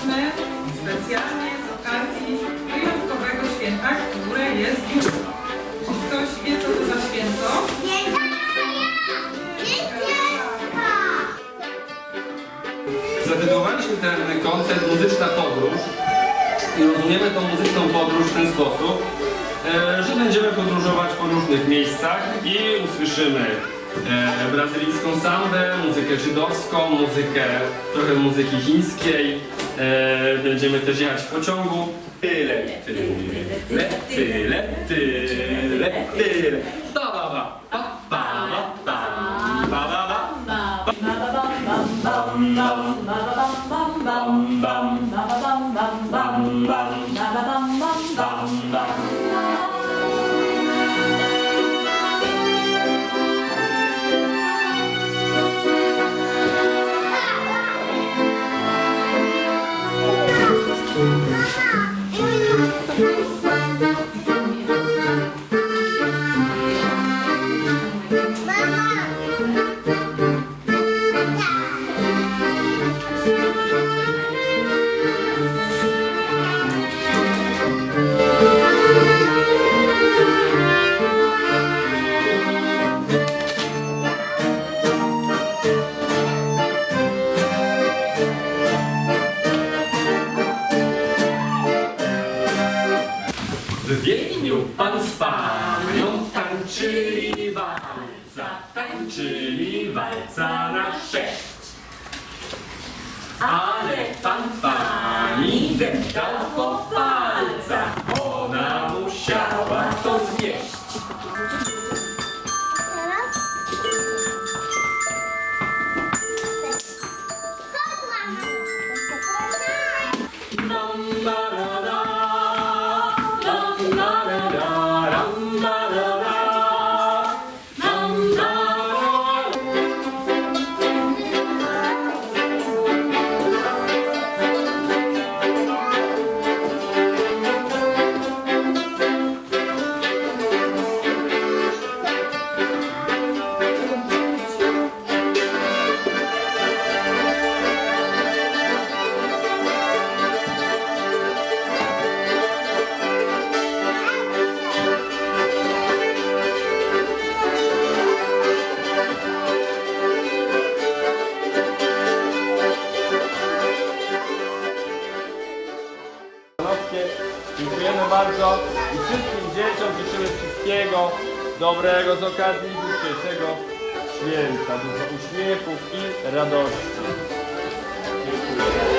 stworzyliśmy specjalnie z okazji wyjątkowego święta, które jest jutro. Czy ktoś wie, co to za święto? Zatytułowaliśmy ten koncert Muzyczna Podróż i rozumiemy tą muzyczną podróż w ten sposób, e, że będziemy podróżować po różnych miejscach i usłyszymy e, brazylijską sambę, muzykę żydowską, muzykę, trochę muzyki chińskiej, E, będziemy też jechać w pociągu. Tyle, tyle, tyle, tyle, tyle, tyle. Pa, pa, W pan z panią tańczyli walca, tańczyli walca na sześć. Ale pan pani deptał po Panowskie. Dziękujemy bardzo i wszystkim dzieciom życzymy wszystkiego dobrego z okazji dzisiejszego święta. Dużo uśmiechów i radości. Dziękuję.